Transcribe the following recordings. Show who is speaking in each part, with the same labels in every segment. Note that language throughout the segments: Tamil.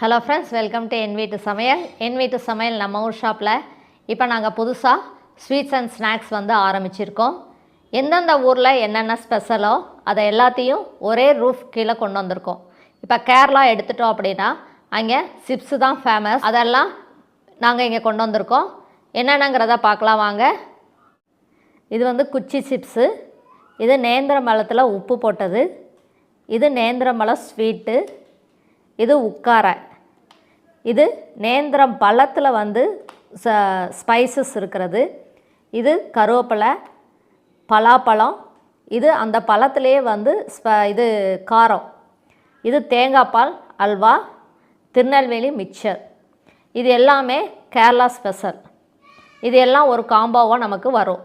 Speaker 1: ஹலோ ஃப்ரெண்ட்ஸ் வெல்கம் டு என் வீட்டு சமையல் என் வீட்டு சமையல் நம்ம ஊர் ஷாப்பில் இப்போ நாங்கள் புதுசாக ஸ்வீட்ஸ் அண்ட் ஸ்நாக்ஸ் வந்து ஆரம்பிச்சிருக்கோம். எந்தெந்த ஊரில் என்னென்ன ஸ்பெஷலோ அதை எல்லாத்தையும் ஒரே ரூஃப் கீழே கொண்டு வந்திருக்கோம். இப்போ கேரளா எடுத்துட்டோம் அப்படின்னா அங்கே சிப்ஸு தான் ஃபேமஸ் அதெல்லாம் நாங்கள் இங்கே கொண்டு வந்திருக்கோம். என்னென்னங்கிறத பார்க்கலாம் வாங்க. இது வந்து குச்சி சிப்ஸு இது நேந்திரம்பழத்தில் உப்பு போட்டது. இது நேந்திரம்பழம் ஸ்வீட்டு இது உக்காரை. இது நேந்திரம் பழத்தில் வந்து ச ஸ்பைசஸ் இருக்கிறது. இது கருவேப்பிலை பலாப்பழம். இது அந்த பழத்துலேயே வந்து ஸ்ப இது காரம். இது தேங்காய் பால் அல்வா திருநெல்வேலி மிக்சர். இது எல்லாமே கேரளா ஸ்பெஷல். இது எல்லாம் ஒரு காம்போவாக நமக்கு வரும்.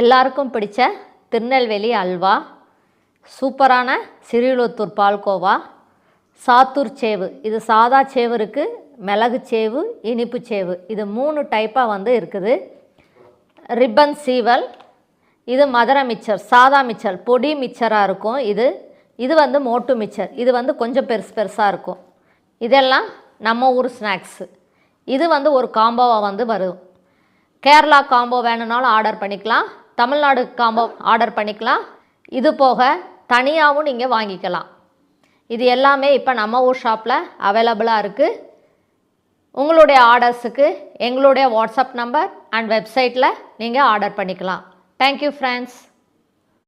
Speaker 1: எல்லாருக்கும் பிடிச்ச திருநெல்வேலி அல்வா. சூப்பரான சிறியுளுத்தூர் பால்கோவா. சாத்தூர் சேவு. இது சாதா சேவு இருக்குது மிளகு சேவு இனிப்பு சேவு. இது மூணு டைப்பாக வந்து இருக்குது. ரிப்பன் சீவல் இது மதுரை மிச்சர் சாதா மிச்சர் பொடி மிச்சராக இருக்கும் இது. இது வந்து மோட்டு மிச்சர். இது வந்து கொஞ்சம் பெருசு பெருசாக இருக்கும். இதெல்லாம் நம்ம ஊர் ஸ்நாக்ஸு இது வந்து ஒரு காம்போவாக வந்து வரும். கேரளா காம்போ வேணும்னாலும் ஆர்டர் பண்ணிக்கலாம். தமிழ்நாடு காம்போ ஆர்டர் பண்ணிக்கலாம். இது போக தனியாகவும் நீங்கள் வாங்கிக்கலாம். இது எல்லாமே இப்போ நம்ம ஊர் ஷாப்பில் அவைலபிளாக இருக்குது உங்களுடைய ஆர்டர்ஸுக்கு எங்களுடைய வாட்ஸ்அப் நம்பர் அண்ட் வெப்சைட்டில் நீங்கள் ஆர்டர் பண்ணிக்கலாம். Thank you friends